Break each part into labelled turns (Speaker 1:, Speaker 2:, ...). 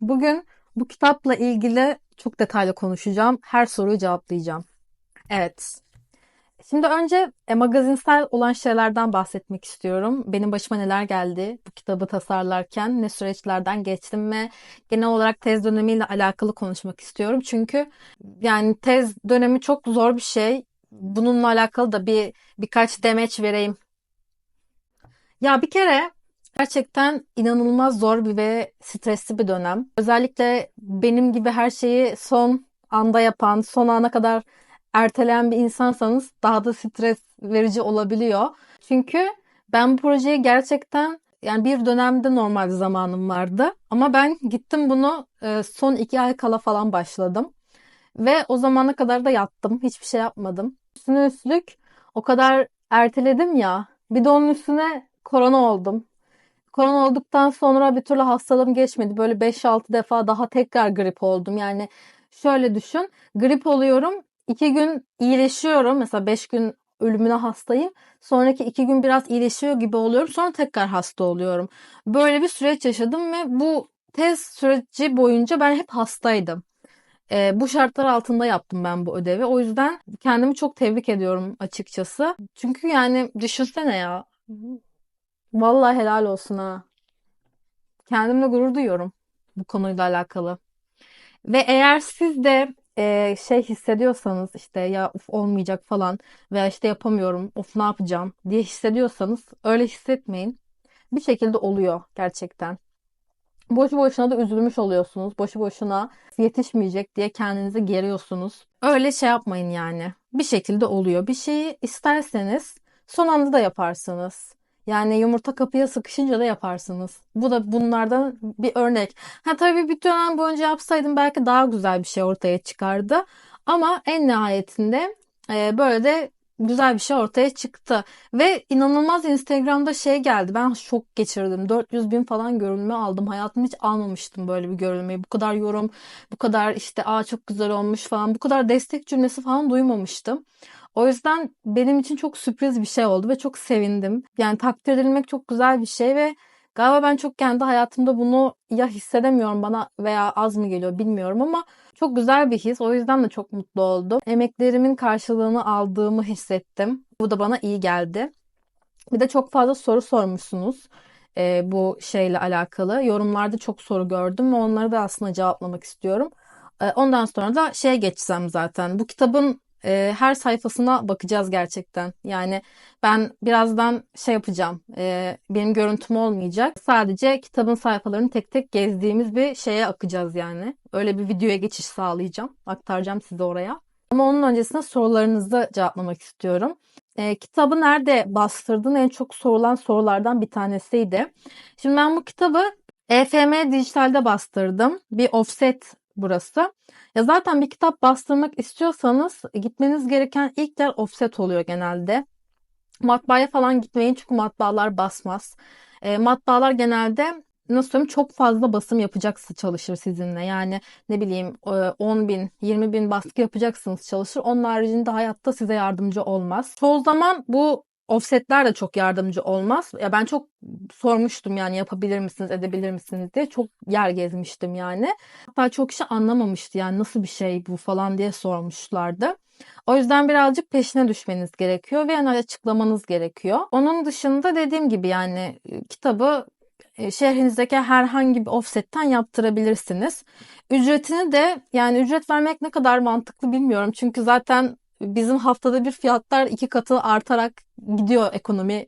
Speaker 1: Bugün bu kitapla ilgili çok detaylı konuşacağım. Her soruyu cevaplayacağım. Evet. Şimdi önce e, magazinsel olan şeylerden bahsetmek istiyorum. Benim başıma neler geldi bu kitabı tasarlarken, ne süreçlerden geçtim ve genel olarak tez dönemiyle alakalı konuşmak istiyorum. Çünkü yani tez dönemi çok zor bir şey. Bununla alakalı da bir birkaç demeç vereyim. Ya bir kere Gerçekten inanılmaz zor bir ve stresli bir dönem. Özellikle benim gibi her şeyi son anda yapan, son ana kadar erteleyen bir insansanız daha da stres verici olabiliyor. Çünkü ben bu projeyi gerçekten yani bir dönemde normal zamanım vardı. Ama ben gittim bunu e, son iki ay kala falan başladım. Ve o zamana kadar da yattım. Hiçbir şey yapmadım. Üstüne üstlük o kadar erteledim ya. Bir de onun üstüne korona oldum. Korona olduktan sonra bir türlü hastalığım geçmedi. Böyle 5-6 defa daha tekrar grip oldum. Yani şöyle düşün. Grip oluyorum. 2 gün iyileşiyorum. Mesela 5 gün ölümüne hastayım. Sonraki 2 gün biraz iyileşiyor gibi oluyorum. Sonra tekrar hasta oluyorum. Böyle bir süreç yaşadım ve bu tez süreci boyunca ben hep hastaydım. E, bu şartlar altında yaptım ben bu ödevi. O yüzden kendimi çok tebrik ediyorum açıkçası. Çünkü yani düşünsene ya. Vallahi helal olsun ha. Kendimle gurur duyuyorum bu konuyla alakalı. Ve eğer siz de e, şey hissediyorsanız işte ya uf olmayacak falan veya işte yapamıyorum of ne yapacağım diye hissediyorsanız öyle hissetmeyin. Bir şekilde oluyor gerçekten. Boşu boşuna da üzülmüş oluyorsunuz. Boşu boşuna yetişmeyecek diye kendinizi geriyorsunuz. Öyle şey yapmayın yani. Bir şekilde oluyor. Bir şeyi isterseniz son anda da yaparsınız. Yani yumurta kapıya sıkışınca da yaparsınız. Bu da bunlardan bir örnek. Ha tabii bir dönem boyunca yapsaydım belki daha güzel bir şey ortaya çıkardı. Ama en nihayetinde e, böyle de güzel bir şey ortaya çıktı. Ve inanılmaz Instagram'da şey geldi. Ben şok geçirdim. 400 bin falan görülme aldım. Hayatımda hiç almamıştım böyle bir görülmeyi. Bu kadar yorum, bu kadar işte aa çok güzel olmuş falan. Bu kadar destek cümlesi falan duymamıştım. O yüzden benim için çok sürpriz bir şey oldu ve çok sevindim. Yani takdir edilmek çok güzel bir şey ve galiba ben çok kendi hayatımda bunu ya hissedemiyorum bana veya az mı geliyor bilmiyorum ama çok güzel bir his. O yüzden de çok mutlu oldum. Emeklerimin karşılığını aldığımı hissettim. Bu da bana iyi geldi. Bir de çok fazla soru sormuşsunuz e, bu şeyle alakalı. Yorumlarda çok soru gördüm ve onları da aslında cevaplamak istiyorum. E, ondan sonra da şeye geçsem zaten. Bu kitabın e, her sayfasına bakacağız gerçekten. Yani ben birazdan şey yapacağım. E, benim görüntüm olmayacak. Sadece kitabın sayfalarını tek tek gezdiğimiz bir şeye akacağız yani. Öyle bir videoya geçiş sağlayacağım. Aktaracağım size oraya. Ama onun öncesinde sorularınızı cevaplamak istiyorum. E, kitabı nerede bastırdın en çok sorulan sorulardan bir tanesiydi. Şimdi ben bu kitabı EFM Dijital'de bastırdım. Bir offset burası. Ya zaten bir kitap bastırmak istiyorsanız gitmeniz gereken ilk yer offset oluyor genelde. Matbaaya falan gitmeyin çünkü matbaalar basmaz. E, matbaalar genelde nasıl söyleyeyim çok fazla basım yapacaksa çalışır sizinle. Yani ne bileyim 10 e, bin, 20 bin baskı yapacaksınız çalışır. Onun haricinde hayatta size yardımcı olmaz. Çoğu zaman bu offsetler de çok yardımcı olmaz. Ya ben çok sormuştum yani yapabilir misiniz, edebilir misiniz diye. Çok yer gezmiştim yani. Hatta çok kişi anlamamıştı yani nasıl bir şey bu falan diye sormuşlardı. O yüzden birazcık peşine düşmeniz gerekiyor ve yani açıklamanız gerekiyor. Onun dışında dediğim gibi yani e, kitabı e, şehrinizdeki herhangi bir offsetten yaptırabilirsiniz. Ücretini de yani ücret vermek ne kadar mantıklı bilmiyorum. Çünkü zaten bizim haftada bir fiyatlar iki katı artarak gidiyor ekonomi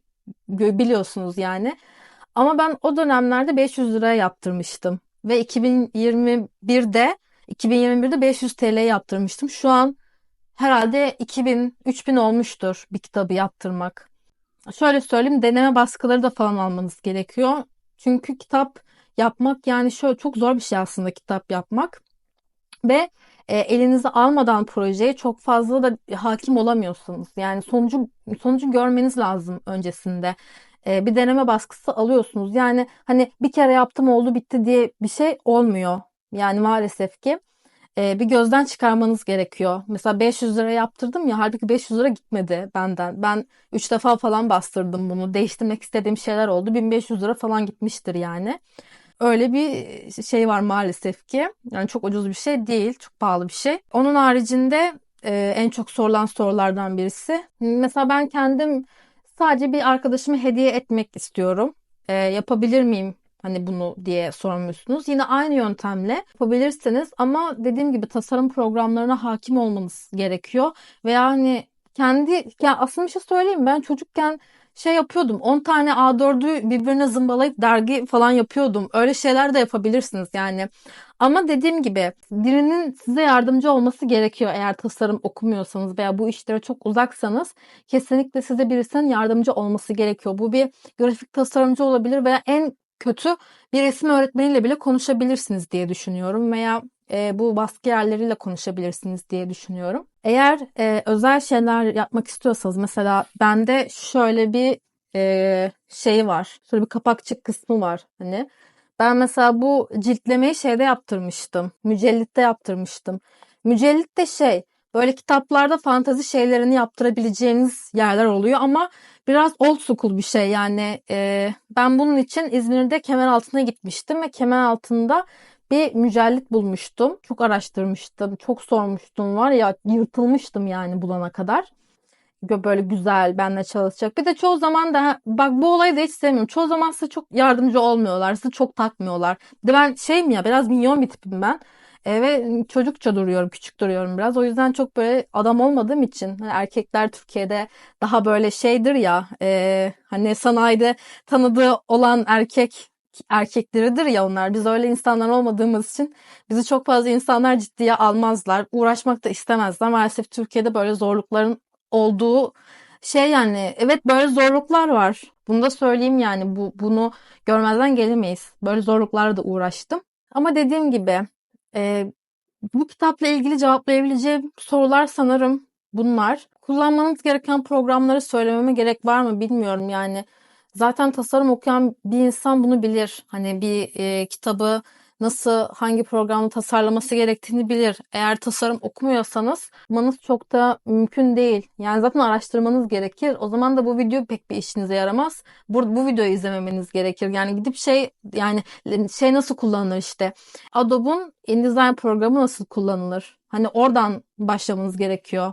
Speaker 1: biliyorsunuz yani. Ama ben o dönemlerde 500 liraya yaptırmıştım. Ve 2021'de 2021'de 500 TL yaptırmıştım. Şu an herhalde 2000 3000 olmuştur bir kitabı yaptırmak. Şöyle söyleyeyim deneme baskıları da falan almanız gerekiyor. Çünkü kitap yapmak yani şöyle çok zor bir şey aslında kitap yapmak. Ve e, elinize almadan projeye çok fazla da hakim olamıyorsunuz. Yani sonucu sonucu görmeniz lazım öncesinde. E, bir deneme baskısı alıyorsunuz. Yani hani bir kere yaptım oldu bitti diye bir şey olmuyor. Yani maalesef ki e, bir gözden çıkarmanız gerekiyor. Mesela 500 lira yaptırdım ya halbuki 500 lira gitmedi benden. Ben 3 defa falan bastırdım bunu. Değiştirmek istediğim şeyler oldu. 1500 lira falan gitmiştir yani. Öyle bir şey var maalesef ki. Yani çok ucuz bir şey değil, çok pahalı bir şey. Onun haricinde e, en çok sorulan sorulardan birisi. Mesela ben kendim sadece bir arkadaşıma hediye etmek istiyorum. E, yapabilir miyim hani bunu diye sormuşsunuz. Yine aynı yöntemle yapabilirsiniz ama dediğim gibi tasarım programlarına hakim olmanız gerekiyor. Veya hani kendi ya aslında bir şey söyleyeyim ben çocukken şey yapıyordum 10 tane A4'ü birbirine zımbalayıp dergi falan yapıyordum. Öyle şeyler de yapabilirsiniz yani. Ama dediğim gibi birinin size yardımcı olması gerekiyor eğer tasarım okumuyorsanız veya bu işlere çok uzaksanız kesinlikle size birisinin yardımcı olması gerekiyor. Bu bir grafik tasarımcı olabilir veya en kötü bir resim öğretmeniyle bile konuşabilirsiniz diye düşünüyorum veya e, bu baskı yerleriyle konuşabilirsiniz diye düşünüyorum. Eğer e, özel şeyler yapmak istiyorsanız mesela bende şöyle bir e, şey var. Şöyle bir kapakçık kısmı var. Hani ben mesela bu ciltlemeyi şeyde yaptırmıştım. Mücellitte yaptırmıştım. Mücellit de şey böyle kitaplarda fantazi şeylerini yaptırabileceğiniz yerler oluyor ama biraz old school bir şey yani e, ben bunun için İzmir'de Kemeraltı'na gitmiştim ve Kemeraltı'nda bir mücellit bulmuştum. Çok araştırmıştım, çok sormuştum var ya yırtılmıştım yani bulana kadar. Böyle güzel, benimle çalışacak. Bir de çoğu zaman da bak bu olayı da hiç sevmiyorum. Çoğu zaman size çok yardımcı olmuyorlar, sizi çok takmıyorlar. Bir de ben şey mi ya biraz minyon bir tipim ben. E, ve çocukça duruyorum, küçük duruyorum biraz. O yüzden çok böyle adam olmadığım için hani erkekler Türkiye'de daha böyle şeydir ya e, hani sanayide tanıdığı olan erkek erkekleridir ya onlar. Biz öyle insanlar olmadığımız için bizi çok fazla insanlar ciddiye almazlar. Uğraşmak da istemezler. Maalesef Türkiye'de böyle zorlukların olduğu şey yani evet böyle zorluklar var. Bunu da söyleyeyim yani bu bunu görmezden gelemeyiz. Böyle zorluklarla da uğraştım. Ama dediğim gibi e, bu kitapla ilgili cevaplayabileceğim sorular sanırım bunlar. Kullanmanız gereken programları söylememe gerek var mı bilmiyorum yani. Zaten tasarım okuyan bir insan bunu bilir. Hani bir e, kitabı nasıl hangi programı tasarlaması gerektiğini bilir. Eğer tasarım okumuyorsanız manız çok da mümkün değil. Yani zaten araştırmanız gerekir. O zaman da bu video pek bir işinize yaramaz. Bu, bu videoyu izlememeniz gerekir. Yani gidip şey yani şey nasıl kullanılır işte. Adobe'un InDesign programı nasıl kullanılır? Hani oradan başlamanız gerekiyor.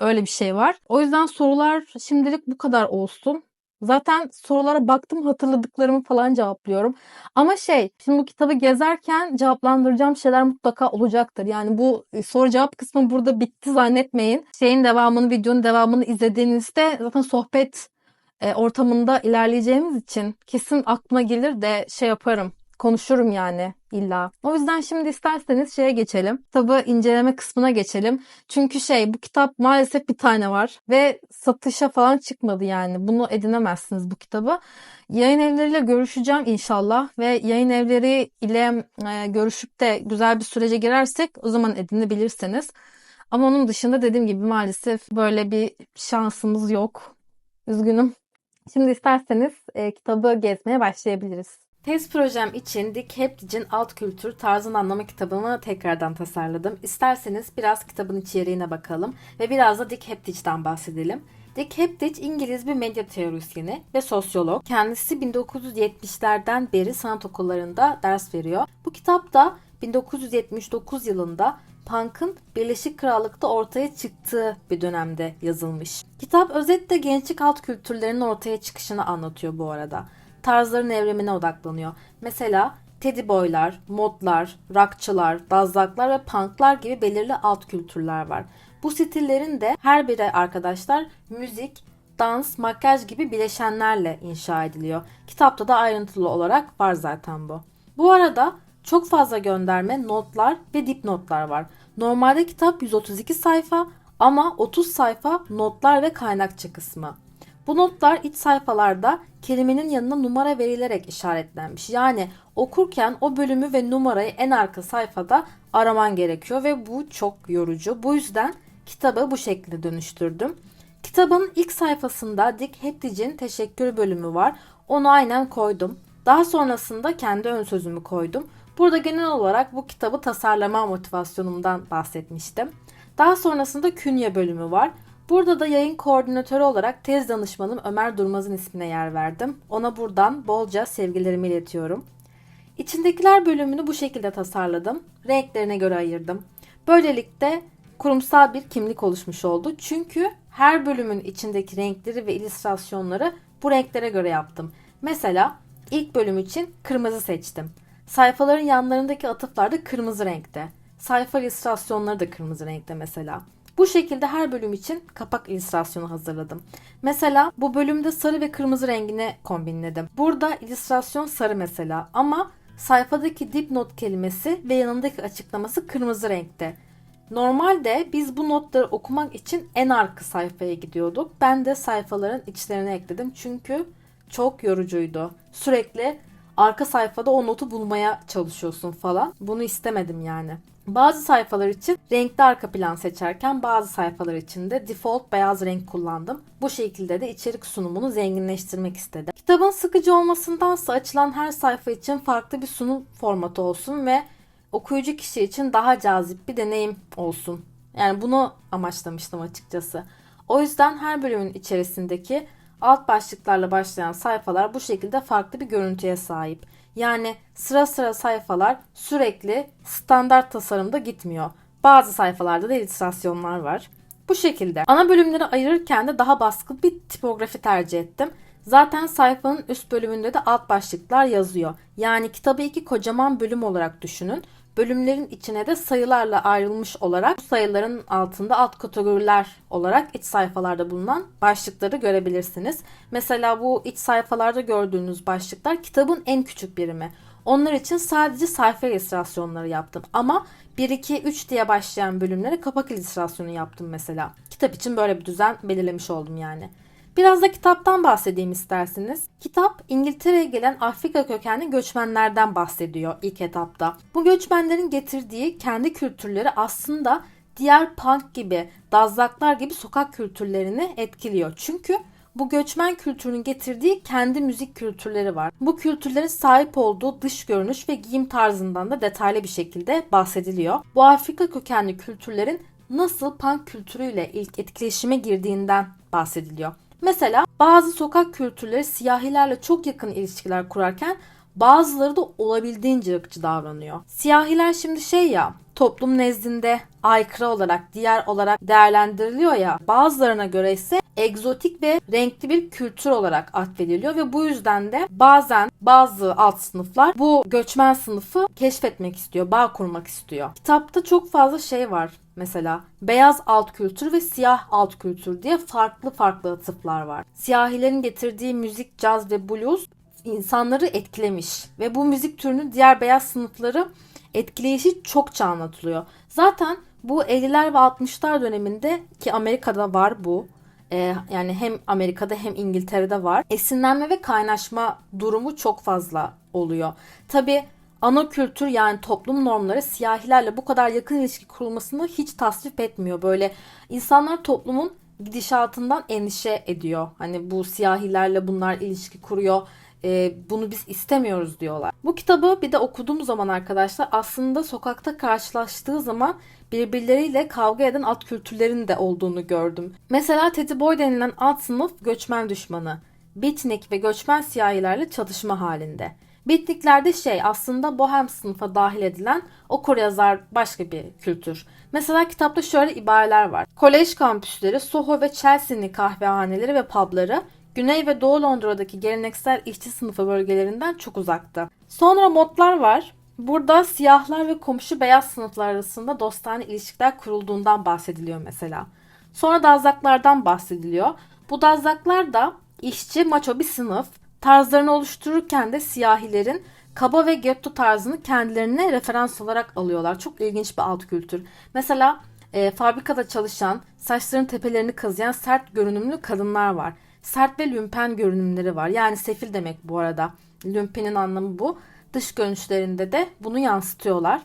Speaker 1: Öyle bir şey var. O yüzden sorular şimdilik bu kadar olsun. Zaten sorulara baktım hatırladıklarımı falan cevaplıyorum. Ama şey şimdi bu kitabı gezerken cevaplandıracağım şeyler mutlaka olacaktır. Yani bu e, soru cevap kısmı burada bitti zannetmeyin. Şeyin devamını videonun devamını izlediğinizde zaten sohbet e, ortamında ilerleyeceğimiz için kesin aklıma gelir de şey yaparım konuşurum yani illa. O yüzden şimdi isterseniz şeye geçelim. Kitabı inceleme kısmına geçelim. Çünkü şey bu kitap maalesef bir tane var ve satışa falan çıkmadı yani. Bunu edinemezsiniz bu kitabı. Yayın evleriyle görüşeceğim inşallah ve yayın evleri ile e, görüşüp de güzel bir sürece girersek o zaman edinebilirsiniz. Ama onun dışında dediğim gibi maalesef böyle bir şansımız yok. Üzgünüm. Şimdi isterseniz e, kitabı gezmeye başlayabiliriz. Tez projem için Dick Heptich'in Alt Kültür Tarzın Anlama kitabını tekrardan tasarladım. İsterseniz biraz kitabın içeriğine bakalım ve biraz da Dick Heptich'ten bahsedelim. Dick Heptich İngiliz bir medya teorisyeni ve sosyolog. Kendisi 1970'lerden beri sanat okullarında ders veriyor. Bu kitapta 1979 yılında punk'ın Birleşik Krallık'ta ortaya çıktığı bir dönemde yazılmış. Kitap özetle gençlik alt kültürlerinin ortaya çıkışını anlatıyor bu arada tarzların evrimine odaklanıyor. Mesela teddy boylar, modlar, rockçılar, dazlaklar ve punklar gibi belirli alt kültürler var. Bu stillerin de her biri arkadaşlar müzik, dans, makyaj gibi bileşenlerle inşa ediliyor. Kitapta da ayrıntılı olarak var zaten bu. Bu arada çok fazla gönderme, notlar ve dipnotlar var. Normalde kitap 132 sayfa ama 30 sayfa notlar ve kaynakça kısmı. Bu notlar iç sayfalarda kelimenin yanına numara verilerek işaretlenmiş. Yani okurken o bölümü ve numarayı en arka sayfada araman gerekiyor ve bu çok yorucu. Bu yüzden kitabı bu şekilde dönüştürdüm. Kitabın ilk sayfasında Dick Heptich'in teşekkür bölümü var. Onu aynen koydum. Daha sonrasında kendi ön sözümü koydum. Burada genel olarak bu kitabı tasarlama motivasyonumdan bahsetmiştim. Daha sonrasında künye bölümü var. Burada da yayın koordinatörü olarak tez danışmanım Ömer Durmaz'ın ismine yer verdim. Ona buradan bolca sevgilerimi iletiyorum. İçindekiler bölümünü bu şekilde tasarladım. Renklerine göre ayırdım. Böylelikle kurumsal bir kimlik oluşmuş oldu. Çünkü her bölümün içindeki renkleri ve illüstrasyonları bu renklere göre yaptım. Mesela ilk bölüm için kırmızı seçtim. Sayfaların yanlarındaki atıflar da kırmızı renkte. Sayfa illüstrasyonları da kırmızı renkte mesela. Bu şekilde her bölüm için kapak illüstrasyonu hazırladım. Mesela bu bölümde sarı ve kırmızı rengini kombinledim. Burada illüstrasyon sarı mesela ama sayfadaki dipnot kelimesi ve yanındaki açıklaması kırmızı renkte. Normalde biz bu notları okumak için en arka sayfaya gidiyorduk. Ben de sayfaların içlerine ekledim çünkü çok yorucuydu. Sürekli arka sayfada o notu bulmaya çalışıyorsun falan. Bunu istemedim yani. Bazı sayfalar için renkli arka plan seçerken bazı sayfalar için de default beyaz renk kullandım. Bu şekilde de içerik sunumunu zenginleştirmek istedim. Kitabın sıkıcı olmasındansa açılan her sayfa için farklı bir sunum formatı olsun ve okuyucu kişi için daha cazip bir deneyim olsun. Yani bunu amaçlamıştım açıkçası. O yüzden her bölümün içerisindeki alt başlıklarla başlayan sayfalar bu şekilde farklı bir görüntüye sahip. Yani sıra sıra sayfalar sürekli standart tasarımda gitmiyor. Bazı sayfalarda da illüstrasyonlar var. Bu şekilde. Ana bölümleri ayırırken de daha baskın bir tipografi tercih ettim. Zaten sayfanın üst bölümünde de alt başlıklar yazıyor. Yani kitabı iki kocaman bölüm olarak düşünün. Bölümlerin içine de sayılarla ayrılmış olarak bu sayıların altında alt kategoriler olarak iç sayfalarda bulunan başlıkları görebilirsiniz. Mesela bu iç sayfalarda gördüğünüz başlıklar kitabın en küçük birimi. Onlar için sadece sayfa illüstrasyonları yaptım ama 1, 2, 3 diye başlayan bölümlere kapak illüstrasyonu yaptım mesela. Kitap için böyle bir düzen belirlemiş oldum yani. Biraz da kitaptan bahsedeyim isterseniz. Kitap İngiltere'ye gelen Afrika kökenli göçmenlerden bahsediyor ilk etapta. Bu göçmenlerin getirdiği kendi kültürleri aslında diğer punk gibi, dazlaklar gibi sokak kültürlerini etkiliyor. Çünkü bu göçmen kültürünün getirdiği kendi müzik kültürleri var. Bu kültürlerin sahip olduğu dış görünüş ve giyim tarzından da detaylı bir şekilde bahsediliyor. Bu Afrika kökenli kültürlerin nasıl punk kültürüyle ilk etkileşime girdiğinden bahsediliyor. Mesela bazı sokak kültürleri siyahilerle çok yakın ilişkiler kurarken bazıları da olabildiğince ırkçı davranıyor. Siyahiler şimdi şey ya toplum nezdinde aykırı olarak, diğer olarak değerlendiriliyor ya. Bazılarına göre ise egzotik ve renkli bir kültür olarak atfediliyor ve bu yüzden de bazen bazı alt sınıflar bu göçmen sınıfı keşfetmek istiyor, bağ kurmak istiyor. Kitapta çok fazla şey var. Mesela beyaz alt kültür ve siyah alt kültür diye farklı farklı atıflar var. Siyahilerin getirdiği müzik, caz ve blues insanları etkilemiş ve bu müzik türünün diğer beyaz sınıfları etkileyişi çokça anlatılıyor. Zaten bu 50'ler ve 60'lar döneminde ki Amerika'da var bu. Ee, yani hem Amerika'da hem İngiltere'de var. Esinlenme ve kaynaşma durumu çok fazla oluyor. Tabi ana kültür yani toplum normları siyahilerle bu kadar yakın ilişki kurulmasını hiç tasvip etmiyor. Böyle insanlar toplumun gidişatından endişe ediyor. Hani bu siyahilerle bunlar ilişki kuruyor e, bunu biz istemiyoruz diyorlar. Bu kitabı bir de okuduğum zaman arkadaşlar aslında sokakta karşılaştığı zaman birbirleriyle kavga eden alt kültürlerin de olduğunu gördüm. Mesela Teddy Boy denilen alt sınıf göçmen düşmanı. Bitnik ve göçmen siyahilerle çatışma halinde. Bitniklerde şey aslında bohem sınıfa dahil edilen okur yazar başka bir kültür. Mesela kitapta şöyle ibareler var. Kolej kampüsleri, Soho ve Chelsea'nin kahvehaneleri ve pubları Güney ve Doğu Londra'daki geleneksel işçi sınıfı bölgelerinden çok uzakta. Sonra modlar var. Burada siyahlar ve komşu beyaz sınıflar arasında dostane ilişkiler kurulduğundan bahsediliyor mesela. Sonra dazlaklardan bahsediliyor. Bu dazlaklar da işçi maço bir sınıf. Tarzlarını oluştururken de siyahilerin kaba ve getto tarzını kendilerine referans olarak alıyorlar. Çok ilginç bir alt kültür. Mesela e, fabrikada çalışan, saçların tepelerini kazıyan sert görünümlü kadınlar var sert ve lümpen görünümleri var. Yani sefil demek bu arada. Lümpenin anlamı bu. Dış görünüşlerinde de bunu yansıtıyorlar.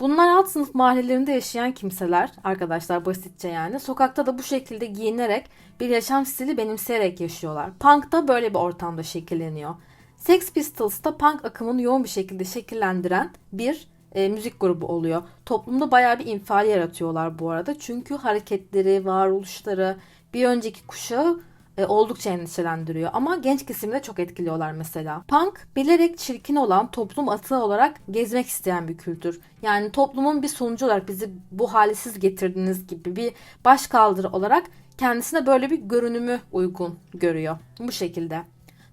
Speaker 1: Bunlar alt sınıf mahallelerinde yaşayan kimseler arkadaşlar basitçe yani. Sokakta da bu şekilde giyinerek bir yaşam stili benimseyerek yaşıyorlar. Punk da böyle bir ortamda şekilleniyor. Sex Pistols da punk akımını yoğun bir şekilde şekillendiren bir e, müzik grubu oluyor. Toplumda bayağı bir infial yaratıyorlar bu arada. Çünkü hareketleri, varoluşları bir önceki kuşağı e, oldukça endişelendiriyor. Ama genç kesimi de çok etkiliyorlar mesela. Punk bilerek çirkin olan toplum atığı olarak gezmek isteyen bir kültür. Yani toplumun bir sonucu olarak bizi bu hale siz getirdiniz gibi bir başkaldırı olarak kendisine böyle bir görünümü uygun görüyor. Bu şekilde.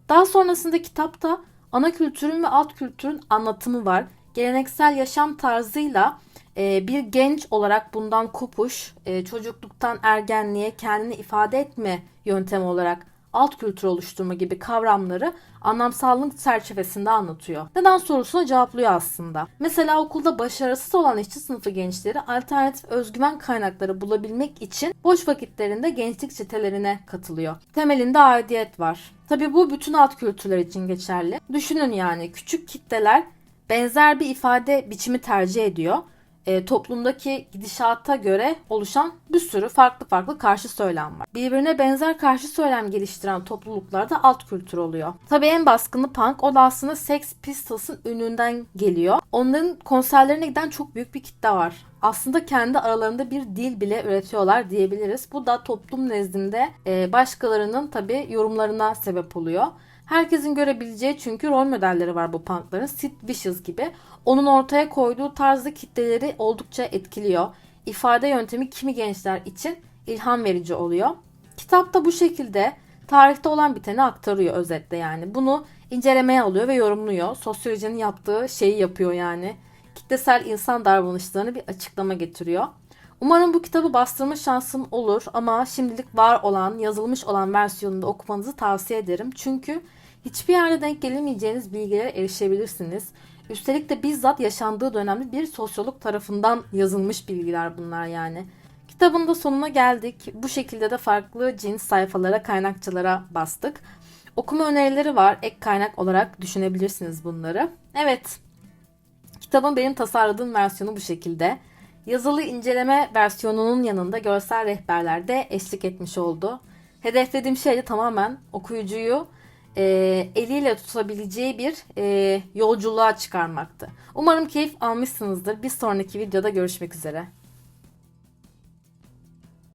Speaker 1: Daha sonrasında kitapta ana kültürün ve alt kültürün anlatımı var. Geleneksel yaşam tarzıyla e, bir genç olarak bundan kopuş, e, çocukluktan ergenliğe kendini ifade etme yöntemi olarak alt kültür oluşturma gibi kavramları anlamsallık çerçevesinde anlatıyor. Neden sorusuna cevaplıyor aslında. Mesela okulda başarısız olan işçi sınıfı gençleri alternatif özgüven kaynakları bulabilmek için boş vakitlerinde gençlik çetelerine katılıyor. Temelinde aidiyet var. Tabi bu bütün alt kültürler için geçerli. Düşünün yani küçük kitleler benzer bir ifade biçimi tercih ediyor e, toplumdaki gidişata göre oluşan bir sürü farklı farklı karşı söylem var. Birbirine benzer karşı söylem geliştiren topluluklarda alt kültür oluyor. Tabii en baskını punk o da aslında Sex Pistols'ın ününden geliyor. Onların konserlerine giden çok büyük bir kitle var. Aslında kendi aralarında bir dil bile üretiyorlar diyebiliriz. Bu da toplum nezdinde e, başkalarının tabii yorumlarına sebep oluyor. Herkesin görebileceği çünkü rol modelleri var bu punkların. Sid Vicious gibi. Onun ortaya koyduğu tarzda kitleleri oldukça etkiliyor. İfade yöntemi kimi gençler için ilham verici oluyor. Kitapta bu şekilde tarihte olan biteni aktarıyor özetle yani. Bunu incelemeye alıyor ve yorumluyor. Sosyolojinin yaptığı şeyi yapıyor yani. Kitlesel insan davranışlarını bir açıklama getiriyor. Umarım bu kitabı bastırma şansım olur ama şimdilik var olan, yazılmış olan versiyonunu da okumanızı tavsiye ederim. Çünkü hiçbir yerde denk gelemeyeceğiniz bilgilere erişebilirsiniz. Üstelik de bizzat yaşandığı dönemde bir sosyolog tarafından yazılmış bilgiler bunlar yani. Kitabın da sonuna geldik. Bu şekilde de farklı cins sayfalara, kaynakçalara bastık. Okuma önerileri var. Ek kaynak olarak düşünebilirsiniz bunları. Evet. Kitabın benim tasarladığım versiyonu bu şekilde. Yazılı inceleme versiyonunun yanında görsel rehberler de eşlik etmiş oldu. Hedeflediğim şey de tamamen okuyucuyu e, eliyle tutabileceği bir e, yolculuğa çıkarmaktı. Umarım keyif almışsınızdır. Bir sonraki videoda görüşmek üzere.